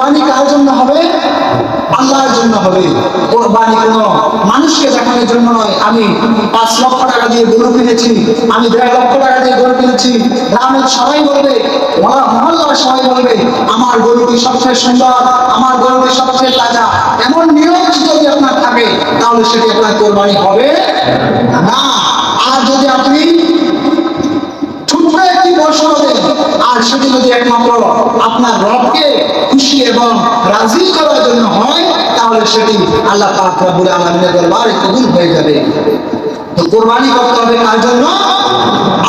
কোরবানি কার জন্য হবে? আল্লাহর জন্য হবে। কোরবানি কোনো মানুষকে দেখানোর জন্য নয়। আমি পাঁচ লক্ষ টাকা দিয়ে গরু কিনেছি, আমি দেড় লক্ষ টাকা দিয়ে গরু কিনেছি। গ্রামের সবাই বলবে, মহা- মহল্লার সবাই বলবে, আমার গরুটি সবচেয়ে সুন্দর, আমার গরুটি সবচেয়ে তাজা। এমন নিয়ম যদি আপনার থাকে, তাহলে সেটি আপনার কোরবানি হবে না। আর যদি আপনি ছোট্ট একটি পয়সা হবে আর সেটি যদি একমাত্র আপনার রবকে খুশি এবং রাজি করার জন্য হয়, তাহলে সেটি আল্লাহ পাক রব্বুল আলামিনের দরবারে কবুল হয়ে যাবে। তো কোরবানি করতে হবে কার জন্য?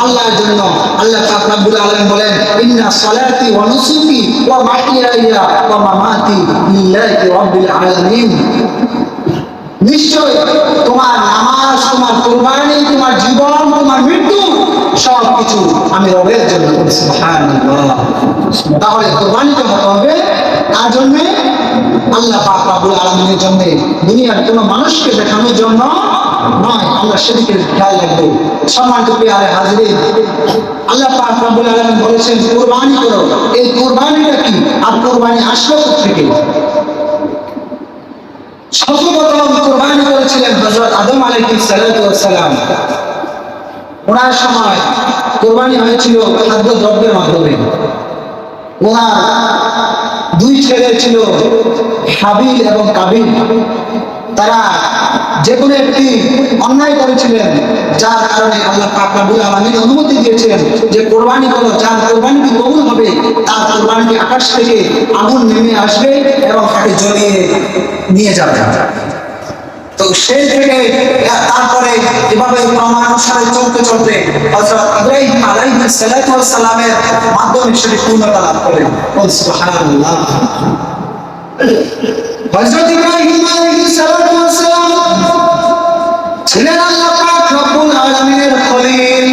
আল্লাহর জন্য। আল্লাহ পাক আলামিন বলেন, ইন্না সালাতি ওয়া নুসুকি ওয়া ওয়া মামাতি লিল্লাহি রাব্বিল আলামিন। নিশ্চয় তোমার নামাজ, তোমার কোরবানি, তোমার জীবন, তোমার মৃত্যু সব কিছু আমি রবের জন্য করেছি। তাহলে কোরবানিটা হতে হবে তার জন্য আল্লাহ পাক রাব্বুল আলামিনের জন্য দুনিয়ার কোন মানুষকে দেখানোর জন্য নয় আমরা সেদিকে খেয়াল রাখব। আল্লাহ পাক রাব্বুল আলামিন বলেছেন, কোরবানি করো। এই কোরবানিটা কি? আর কোরবানি আসলো থেকে সর্বপ্রথম কোরবানি করেছিলেন হজরত আদম সালাম। ওনার সময় কোরবানি হয়েছিল খাদ্য দ্রব্যের মাধ্যমে। ওনার দুই ছেলে ছিল, হাবিল এবং কাবিল। তারা যে কোনো একটি অন্যায় করেছিলেন, যার কারণে আল্লাহ পাক রব্বুল আলামিন অনুমতি দিয়েছিলেন যে কোরবানি করো যার কোরবানিটি কবুল হবে, তার কোরবানিটি আকাশ থেকে আগুন নেমে আসবে এবং তাকে জ্বলিয়ে নিয়ে যাবে। তো সেই থেকে তারপরে এভাবে ক্রমানুসারে চলতে চলতে হযরত ইব্রাহিম সালামের মাধ্যমে সেটি পূর্ণতা লাভ সুবহানাল্লাহ। ইব্রাহিম সালাম ছিলেন আল্লাহ পাক রব্বুল আলামিনের খলিল।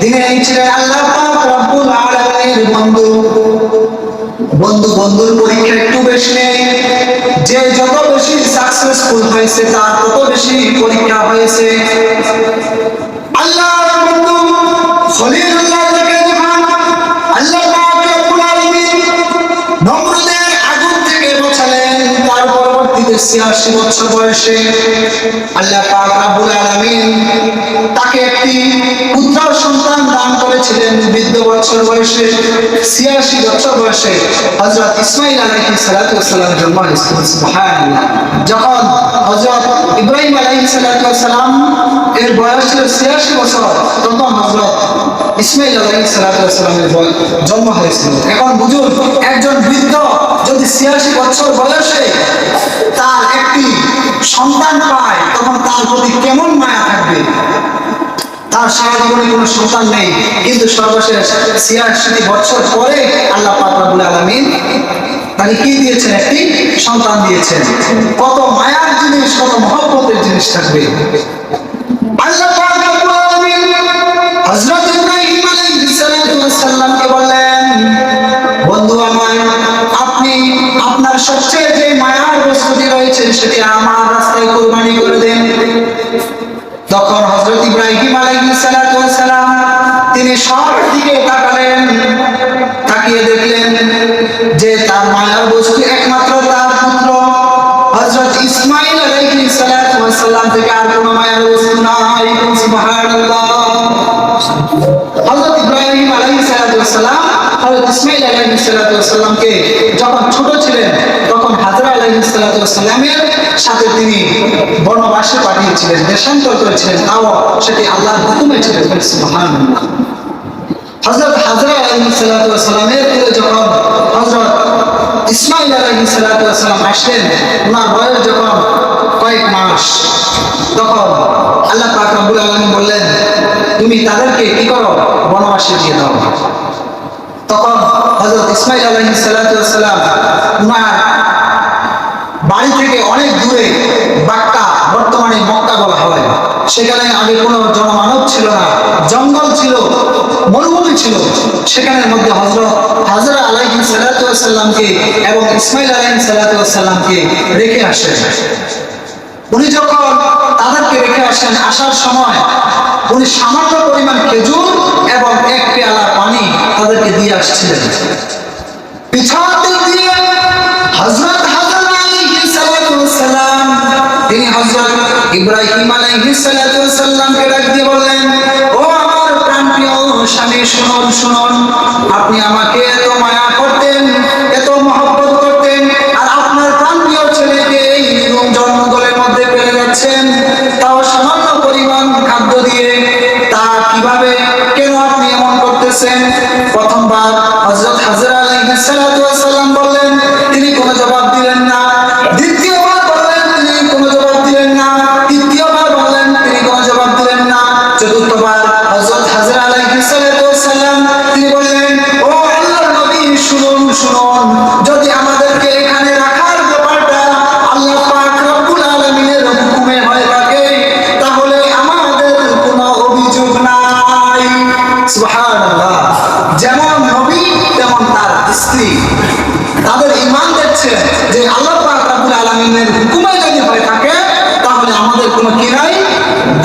দিনে ছিলেন আল্লাহ পাক রব্বুল আলামিনের বন্ধু। বন্ধু বন্ধুর পরীক্ষা একটু বেশি নেই। যে যত সাকসেসফুল হয়েছে তার তত বেশি পরীক্ষা হয়েছে। আল্লাহ আল্লাহ আলামিন নমরুদের আগুন থেকে বাঁচালেন, তার পরবর্তীতে 86 বছর বয়সে আল্লাহ পাক রব্বুল আলামিন তাকে একটি পুত্র সন্তান দান করেছিলেন বৃদ্ধ বছর বয়সে 86 বছর বয়সে হযরত ইসমাঈল আলাইহিস সালাতু ওয়াস জন্ম যখন হযরত ইব্রাহিম আলাইহিস সালাতু ওয়াস এর বয়স ছিল 86 বছর, তখন হযরত ইসমাইল আলাইহিস সালাতু ওয়াস জন্ম হয়েছিল। এখন বুঝুন, একজন বৃদ্ধ যদি 86 বছর বয়সে তার একটি সন্তান পায়, তখন তার প্রতি কেমন মায়া থাকবে? তার সারা কোনো সন্তান নেই। কিন্তু সর্বশেষ ছিয়াশি বছর পরে আল্লাহ পাক রব্বুল আলামিন তাকে কি দিয়েছেন? একটি সন্তান দিয়েছেন। কত মায়ার জিনিস, কত মহব্বতের জিনিস থাকবে। বললেন, বন্ধু আমার, আপনি আপনার সবচেয়ে যে মায়ার বস্তুটি রয়েছে সেটি আমার আলাইহিস সালাতু ওয়াস সালাম আলাইহিস সালাতু ওয়াস যখন ছোট ছিলেন, তখন হাজরা সাথে তিনি বনবাসে পাঠিয়েছিলেন, দেশান্তর করেছিলেন। তাও সেটি আল্লাহর হুকুমে হাজরা যখন ওয়াস আসলেন ওনার বয়স যখন কয়েক মাস, তখন আল্লাহ পাক রব্বুল বললেন, তুমি তাদেরকে কি করো? বনবাসে দিয়ে দাও। তখন আলাইহিস সালাতু ওয়াস সালাম ওনার বাড়ি থেকে অনেক দূরে বাক্কা, বর্তমানে মক্কা বলা হয়। সেখানে আগে কোনো জনমানব ছিল না, জঙ্গল ছিল, মরুভূমি ছিল। সেখানের মধ্যে হজরত হাজরা আলাইহি সাল্লামকে এবং ইসমাইল আলাইহি সাল্লামকে রেখে আসেন। উনি যখন তাদেরকে রেখে আসেন, আসার সময় উনি সামান্য পরিমাণ খেজুর এমন করতেছেন প্রথমবার হজরত হাজরা আলাইহিস সালাম বললেন তিনি কোনো জবাব যেমন নবী, তেমন তার স্ত্রী। তাদের ঈমান দেখছে যে আল্লাহ আলামিনের হুকুমে যদি হয়ে থাকে, তাহলে আমাদের কোনো কি নাই?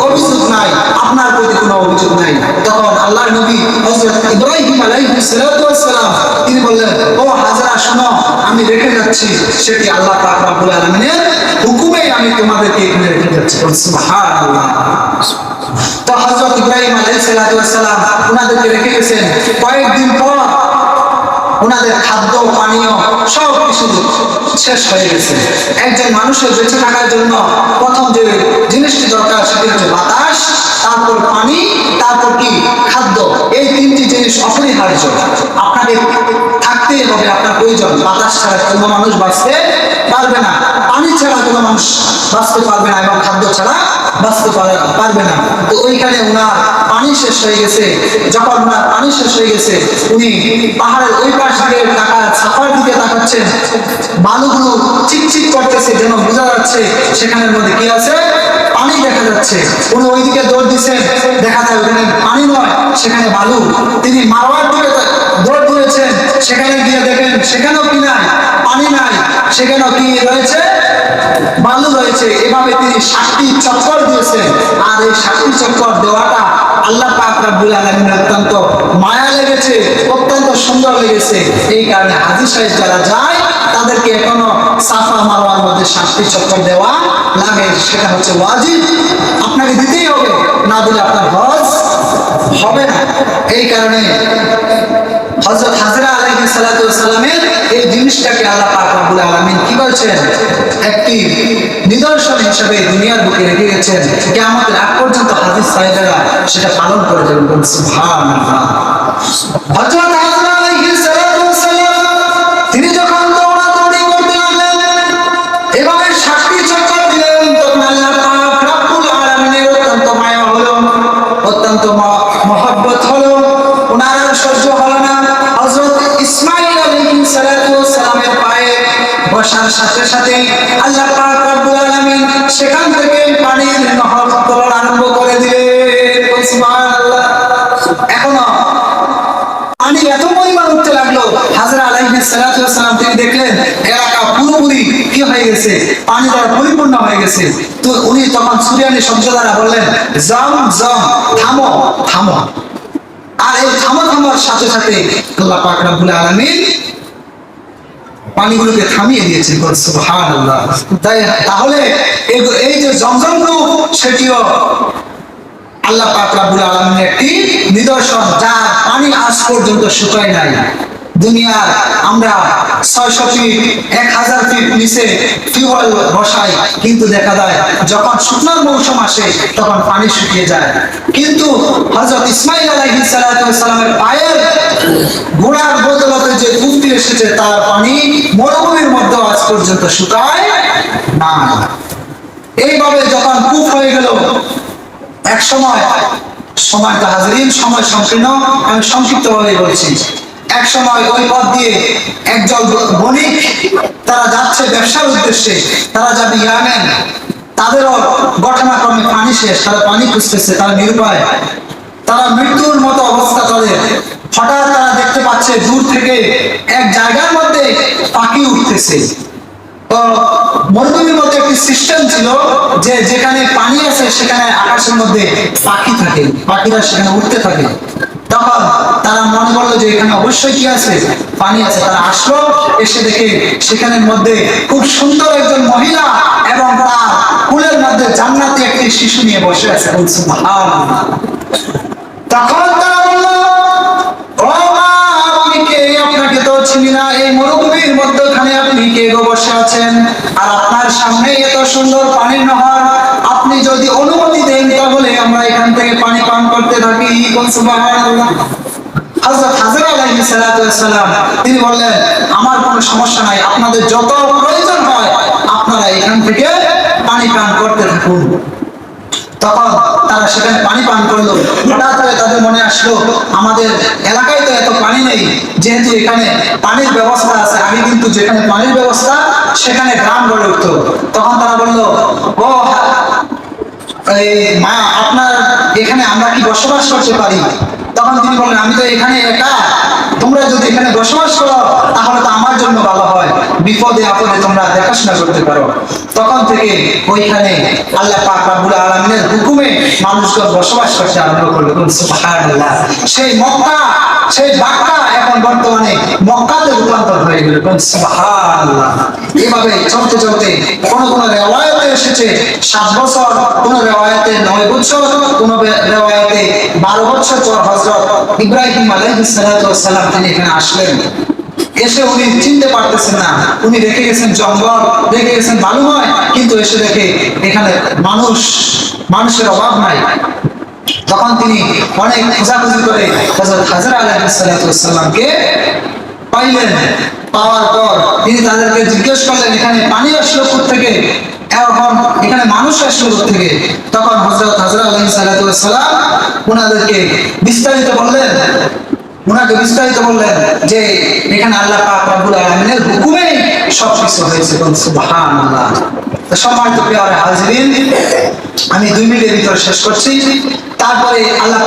অভিযোগ নাই। আপনার প্রতি কোনো অভিযোগ নাই। তখন আল্লাহর নবী হযরত ইব্রাহিম তিনি বললেন, ও হাজরা, শোনো, আমি রেখে যাচ্ছি সেটি আল্লাহ পাক আলামিনের হুকুমে আমি তোমাদেরকে এখানে রেখে যাচ্ছি। তো হযরত ইব্রাহিম সালাম ওনাদেরকে রেখে গেছেন। কয়েকদিন পর ওনাদের খাদ্য, পানীয় সব কিছু শেষ হয়ে গেছে। একজন মানুষের বেঁচে থাকার জন্য প্রথম যে জিনিসটি দরকার সেটি হচ্ছে বাতাস, তারপর পানি, তারপর কি? খাদ্য। এই তিনটি জিনিস অপরিহার্য। আপনাকে থাকতেই হবে, আপনার প্রয়োজন। বাতাস ছাড়া কোনো মানুষ বাঁচতে পারবে না। পানি ছাড়া কোনো মানুষ বাঁচতে পারবে না এবং খাদ্য ছাড়া বাঁচতে পারে- পারবে না। তো ওইখানে ওনার পানি শেষ হয়ে গেছে। যখন ওনার পানি শেষ হয়ে গেছে। উনি পাহাড়ের ওই পাশ দিকে তাকা সাফার দিকে তাকাচ্ছেন। বালুগুলো চিকচিক করতেছে যেন বোঝা যাচ্ছে সেখানের মধ্যে কি আছে? পানি দেখা যাচ্ছে। উনি ওইদিকে দৌড় দিচ্ছেন। দেখা যায় ওখানে পানি নয়, সেখানে বালু। তিনি মারোয়ার দিকে দৌড় দিয়েছেন সেখানে গিয়ে দেখেন, সেখানেও কি নাই? পানি নাই। সেখানেও কি রয়েছে? বালু রয়েছে। এভাবে তিনি সাতটি চক্কর দিয়েছেন। আর এই সাতটি চক্কর দেওয়াটা আল্লাহ পাক রাব্বুল আলামিন অত্যন্ত মায়া লেগেছে, অত্যন্ত সুন্দর লেগেছে। এই কারণে হাজি সাহেব যারা যায়, তাদেরকে এখনও সাফা মারওয়ার মধ্যে সাতটি চক্কর দেওয়া লাগে, সেটা হচ্ছে ওয়াজিব। আপনাকে দিতেই হবে, না দিলে আপনার হজ হবে না। এই কারণে হযরত হাজরা আলাইহিস সালাতু সালামের এই জিনিসটাকে আল্লাহ পাক রব্বুল আলামিন কি বলছেন? একটি নিদর্শন হিসেবে দুনিয়ার বুকে রেখে গেছেন। কিয়ামতের আগ হাদিস সাহেবেরা সেটা পালন করে ওনার সহ্য পায়ে সাথে সাথে আল্লাহ সেখান থেকে পানির নহর গেছে, পানি দ্বারা পরিপূর্ণ হয়ে গেছে। তো উনি তখন সুরিয়ানি দ্বারা বললেন জম জম থামো থামো। আর এই থামো, থামার সাথে সাথে আল্লাহ পাক রব্বুল আলামিন পানিগুলোকে থামিয়ে দিয়েছেন। সুবহানাল্লাহ। তাই তাহলে এই- যে জমজম কূপ সেটিও আল্লাহ পাক রাব্বুল আলামিনের একটি নিদর্শন, যার পানি আজ পর্যন্ত শুকায় নাই। দুনিয়ার আমরা ছয়শো ফিট, এক হাজার ফিট নিচে টিউবওয়েল বসাই। কিন্তু দেখা যায়, যখন শুকনোর মৌসুম আসে, তখন পানি শুকিয়ে যায়। কিন্তু হযরত ইসমাইল সালাতু সালামের পায়ের গোড়ার বদলতে যে কূপটি এসেছে, তার পানি মরুভূমির মধ্যে আজ পর্যন্ত শুকায় না এইভাবে যখন কূপ হয়ে গেল এক সময় সময় তো হাজিরিন, সময় সংকীর্ণ, আমি সংক্ষিপ্ত ভাবে বলছি। এক সময় ওই পথ দিয়ে একজন বণিক, তারা যাচ্ছে ব্যবসার উদ্দেশ্যে, তারা যাবে ইয়ামেন তাদেরও ঘটনাক্রমে পানি শেষ, তারা পানি খুঁজতেছে, তারা নিরুপায়। তারা মৃত্যুর মতো অবস্থা তাদের। হঠাৎ তারা দেখতে পাচ্ছে দূর থেকে এক জায়গার মধ্যে পাখি উঠতেছে। মরুভূমির মধ্যে একটি সিস্টেম ছিল যে যেখানে পানি আছে, সেখানে আকাশের মধ্যে পাখি থাকে, পাখিরা সেখানে উঠতে থাকে। মনে করল যে এখানে অবশ্যই কি আছে? পানি আছে। তারা আসলো, এসে দেখে সেখানের মধ্যে খুব সুন্দর একজন মহিলা এবং তার কুলের মধ্যে জান্নাতে একটি শিশু নিয়ে বসে আছে। তখন আপনি আপনি কে গো বসে আছেন? আর আপনার সামনে এত সুন্দর পানির নহর। আপনি যদি অনুমতি দেন, তাহলে আমরা এখান থেকে পানি পান করতে থাকি। কোন সুবহানাল্লাহ। আমাদের এলাকায় তো এত পানি নেই, যেহেতু এখানে পানির ব্যবস্থা আছে আগে কিন্তু যেখানে পানির ব্যবস্থা, সেখানে গ্রাম গড়ে উঠতো। তখন তারা বলল, ও এই মা, আপনার এখানে আমরা কি বসবাস করতে পারি? তখন তিনি বললেন, আমি তো এখানে একা। তোমরা যদি এখানে বসবাস করো, তাহলে তো আমার জন্য ভালো হয়। বিপদে আপদে তোমরা দেখাশোনা করতে পারো। তখন থেকে ওইখানে আল্লাহ পাক রাব্বুল আলামিনের হুকুমে মানুষজন বসবাস করতে আরম্ভ করল। সুবহানাল্লাহ। সেই মক্কা, সেই বাক্কা এখন বর্তমানে মক্কাতে রূপান্তর হয়ে গেল। সুবহানাল্লাহ। এভাবে চলতে চলতে এসেছে সাত বছর, কোন রেওয়ায়তে নয় বছর, কোন রেওয়ায়তে বারো বছর পর হজরত ইব্রাহিম আলাইহিস সালাতু ওয়াস সালাম তিনি এখানে আসলেন। এসে উনি চিনতে পারতেছেন না। উনি রেখে গেছেন জঙ্গল, রেখে গেছেন বালুময়, কিন্তু এসে দেখে এখানে মানুষ, মানুষের অভাব নাই। তখন তিনি অনেক খোঁজাখুঁজি করে হযরত হাজরা আলাইহিস সালাতু ওয়াস সালামকে পাইলেন। পাওয়ার পর তিনি তাদেরকে জিজ্ঞেস করলেন, এখানে পানি আসলো বিস্তারিত বললেন বিস্তারিত বললেন যে এখানে আল্লাহ আলামিনের হুকুমে হয়েছে। সম্মানিত হাজিরিন, আমি দুই মিনিটের ভিতরে শেষ করছি। তারপরে আল্লাহ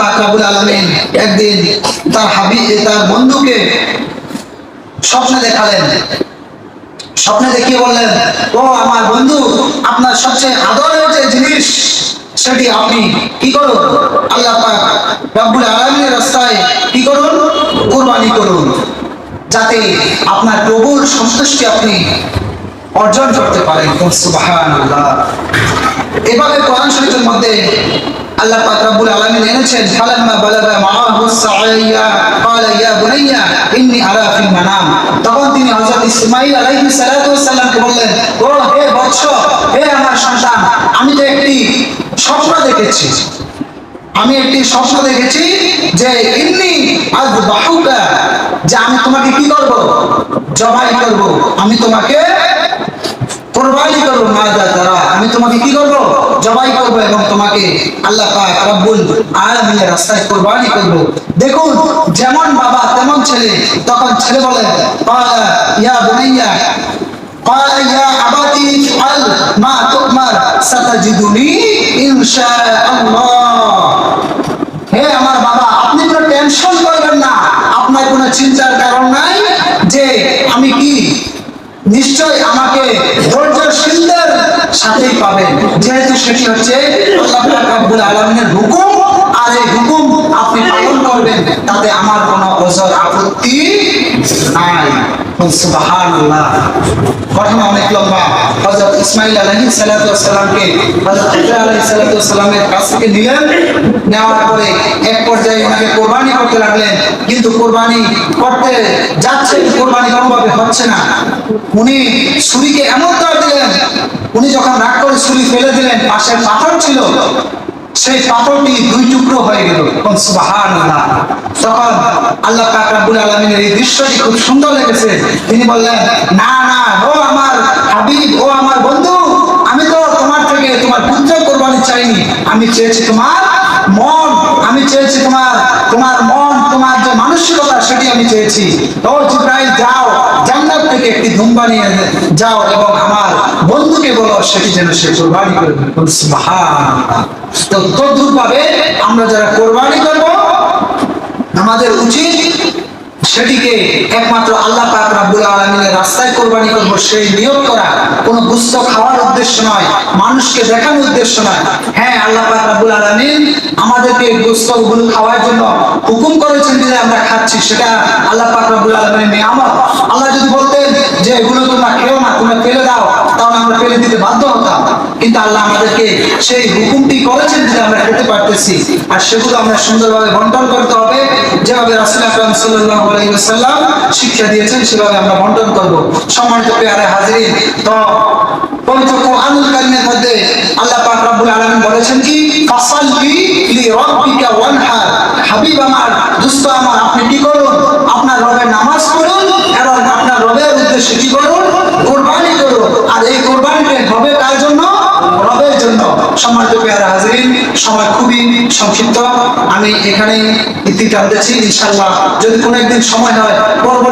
আলামিন একদিন তার হাবি, তার বন্ধুকে স্বপ্নে দেখালেন। স্বপ্নে দেখিয়ে বললেন, ও আমার বন্ধু আপনার সবচেয়ে আদরের যে জিনিস, সেটি আপনি কি করুন? আল্লাহ রব্বুল আলামিনের রাস্তায় কি করুন? কুরবানি করুন। যাতে আপনার প্রভুর সন্তুষ্টি আপনি অর্জন করতে পারেন। সুবহানাল্লাহ। এভাবে কোরআন শরীফের মধ্যে আল্লাহ পাক রব্বুল আলামিন এনেছেন, ফালাম্মা বালাগা মাআহু সাইয়া ক্বালা ইয়া বুনাইয়া, ইন্নী আরা ফিল মানাম। তখন তিনি হযরত ইসমাঈল আলাইহিস সালাতু ওয়াস সালামকে বললেন ও হে বৎস হে আমার সন্তান আমি তো একটি স্বপ্ন দেখেছি আমি একটি স্বপ্ন দেখেছি যে ইন্নি আজ বাহুকা, যে আমি তোমাকে কি করব? জবাই করব। আমি তোমাকে কোরবানি আমি তোমাকে কি করব? জবাই করব এবং তোমাকে আল্লাহ পাক রব্বুল রাস্তায় কোরবানি করব। দেখুন, যেমন বাবা, তেমন ছেলে। তখন ছেলে বলে, পালা ইয়া বুনাইয়া, পালা ইয়া আবাতি আল মা তুমার, সাতাজিদুনি আমার বাবা, আপনি কোনো টেনশন করবেন না। আপনার কোনো চিন্তার কারণ নাই যে আমি কি। নিশ্চয় আমাকে সাথেই পাবেন। যেহেতু সেটি হচ্ছে আল্লাহ হুকুম, আর এই হুকুম আপনি পালন করবেন তাতে আমার কোনো ওজর আপত্তি নাই। অনেক লম্বা। হযরত ইসমাঈল আলাইহিস সালাতু ওয়াস সালামকে, হযরত হাজরা আলাইহিস সালাতু ওয়াস সালামের কাছ থেকে নিলেন। নেওয়ার পরে এক পর্যায়ে ওনাকে কোরবানি করতে লাগলেন। কিন্তু কোরবানি করতে যাচ্ছে কোরবানি কোনোভাবে হচ্ছে না। উনি ছুরিকে এমন তার দিলেন, উনি যখন রাগ করে ছুরি ফেলে দিলেন পাশে পাথর ছিল সেই পাথরটি দুই টুকরো হয়ে গেল। তখন আল্লাহ পাক আলমিনের এই দৃশ্যটি খুব সুন্দর লেগেছে তিনি বললেন, না না, ও আমার হাবিব, ও আমার বন্ধু, আমি তো তোমার থেকে তোমার পুত্র কোরবানি চাইনি। আমি চেয়েছি তোমার মন, আমি চেয়েছি তোমার তোমার মন মানসিকতা সেটি আমি চেয়েছি। ও জিব্রাইল, যাও, জান্নাত থেকে একটি ধুম্বা নিয়ে যাও এবং আমার বন্ধুকে বলো, সেটি যেন সে কোরবানি করবে তো তদ্রুপ ভাবে আমরা যারা কোরবানি করব, আমাদের উচিত সেটিকে একমাত্র আল্লাহ পাক রাব্বুল আলামিনের রাস্তায় কোরবানি করব, সেই নিয়ত করা কোনো গুস্ত খাওয়ার উদ্দেশ্য নয়, মানুষকে দেখানোর উদ্দেশ্য নয়। হ্যাঁ আল্লাহ পাক রাব্বুল আলামিন আমাদেরকে গুস্তগুলো খাওয়ার জন্য হুকুম করেছেন যে আমরা খাচ্ছি, সেটা আল্লাহ পাক রাব্বুল আলামিনের নিয়ামত। আল্লাহ যদি বলতেন যে এগুলো তোমরা খেও না, তোমরা ফেলে দাও, তাহলে আমরা ফেলে দিতে বাধ্য হতাম। কিন্তু আল্লাহ আমাদেরকে সেই হুকুমটি করেছেন যে আমরা খেতে পারতেছি। আর সেগুলো আমরা সুন্দরভাবে বন্টন করতে হবে। যেভাবে রাসুল আকরাম সাল্লাহ আলাইসাল্লাম শিক্ষা দিয়েছেন, সেভাবে আমরা বন্টন করব। সম্মানিত পেয়ারে হাজির তো কারীমের মধ্যে আল্লাহ পাক রব্বুল আলামিন বলেছেন কি? লি হাবিব আমার দোস্ত আমার, আপনি কি করুন? আপনার রবের নামাজ পড়ুন এবং আপনার রবের উদ্দেশ্যে কি করুন? কোরবানি করুন। আর এই কোরবানিটা হবে কার জন্য? রবের জন্য। সম্মানিত পেয়ারা হাজিরিন, সময় খুবই সংক্ষিপ্ত। আমি এখানেই ইতি টানতেছি ইনশাল্লাহ যদি কোনো একদিন সময় হয়, পরবর্তী